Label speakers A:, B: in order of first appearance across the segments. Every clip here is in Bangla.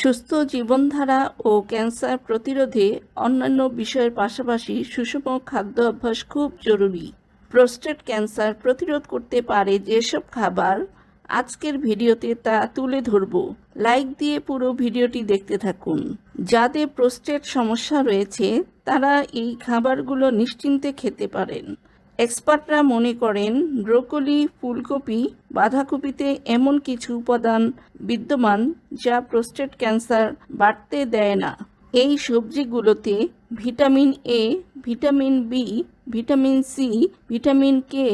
A: সুস্থ জীবনধারা ও ক্যান্সার প্রতিরোধে অন্যান্য বিষয়ের পাশাপাশি সুষম খাদ্য অভ্যাস খুব জরুরি। প্রোস্টেট ক্যান্সার প্রতিরোধ করতে পারে যেসব খাবার আজকের ভিডিওতে তা তুলে ধরব। লাইক দিয়ে পুরো ভিডিওটি দেখতে থাকুন। যাদের প্রোস্টেট সমস্যা রয়েছে, তারা এই খাবারগুলো নিশ্চিন্তে খেতে পারেন। এক্সপার্টরা মনে করেন, ব্রোকলি, ফুলকপি, বাঁধাকপিতে এমন কিছু উপাদান বিদ্যমান যা প্রোস্টেট ক্যান্সার বাড়তে দেয় না। এই সবজিগুলোতে vitamin A vitamin B vitamin C vitamin K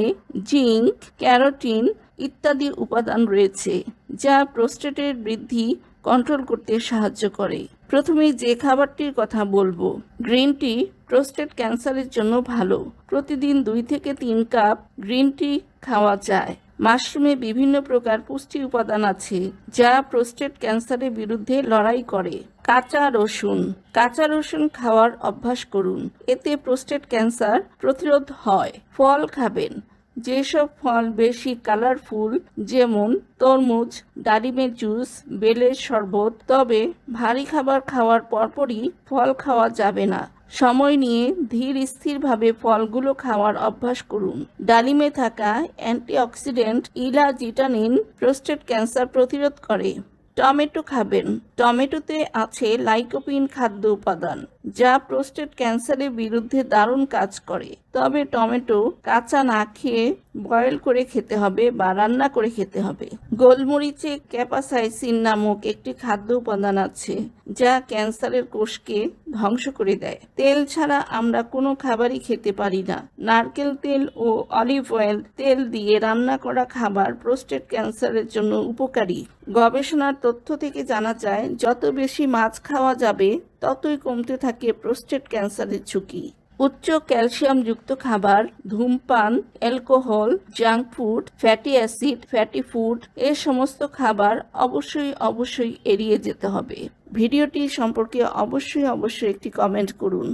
A: zinc, carotene ইত্যাদি উপাদান রয়েছে, যা প্রোস্টেটের বৃদ্ধি কন্ট্রোল করতে সাহায্য করে। প্রথমে যে খাবারটির কথা বলব গ্রিন টি প্রোস্টেট ক্যান্সারের জন্য ভালো। প্রতিদিন দুই থেকে তিন কাপ গ্রিন টি খাওয়া যায়। মাশরুমে বিভিন্ন প্রকার পুষ্টি উপাদান আছে, যা প্রোস্টেট ক্যান্সারের বিরুদ্ধে লড়াই করে। কাঁচা রসুন কাঁচা রসুন খাওয়ার অভ্যাস করুন। এতে প্রোস্টেট ক্যান্সার প্রতিরোধ হয়। ফল খাবেন। যেসব ফল বেশি কালারফুল যেমন তরমুজ ডালিমের জুস বেলের শরবত, তবে ভারী খাবার খাওয়ার পরপরই ফল খাওয়া যাবে না। সময় নিয়ে ধীর স্থিরভাবে ফলগুলো খাওয়ার অভ্যাস করুন। ডালিমে থাকা অ্যান্টিঅক্সিডেন্ট ইলাজিটানিন প্রোস্টেট ক্যান্সার প্রতিরোধ করে। টমেটো খাবেন। টমেটোতে আছে লাইকোপিন খাদ্য উপাদান, যা প্রোস্টেট ক্যান্সারের বিরুদ্ধে দারুণ কাজ করে। তবে টমেটো কাঁচা না খেয়ে বয়েল করে খেতে হবে বা রান্না করে খেতে হবে। গোলমরিচে ক্যাপাসাইসিন নামক একটি খাদ্য উপাদান আছে, যা ক্যান্সারের কোষকে ধ্বংস করে দেয়। তেল ছাড়া আমরা কোনো খাবারই খেতে পারি না। নারকেল তেল ও অলিভ অয়েল তেল দিয়ে রান্না করা খাবার প্রোস্টেট ক্যান্সারের জন্য উপকারী। গবেষণার তথ্য থেকে জানা যায়, যত বেশি মাছ খাওয়া যাবে, ততই কমতে থাকে প্রোস্টেট ক্যান্সারের ঝুঁকি। উচ্চ ক্যালসিয়ামযুক্ত খাবার, ধূমপান, alcohol, junk food, fatty acid, fatty food, এ সমস্ত খাবার অবশ্যই অবশ্যই এড়িয়ে যেতে হবে। ভিডিওটি সম্পর্কে অবশ্যই অবশ্যই একটি কমেন্ট করুন।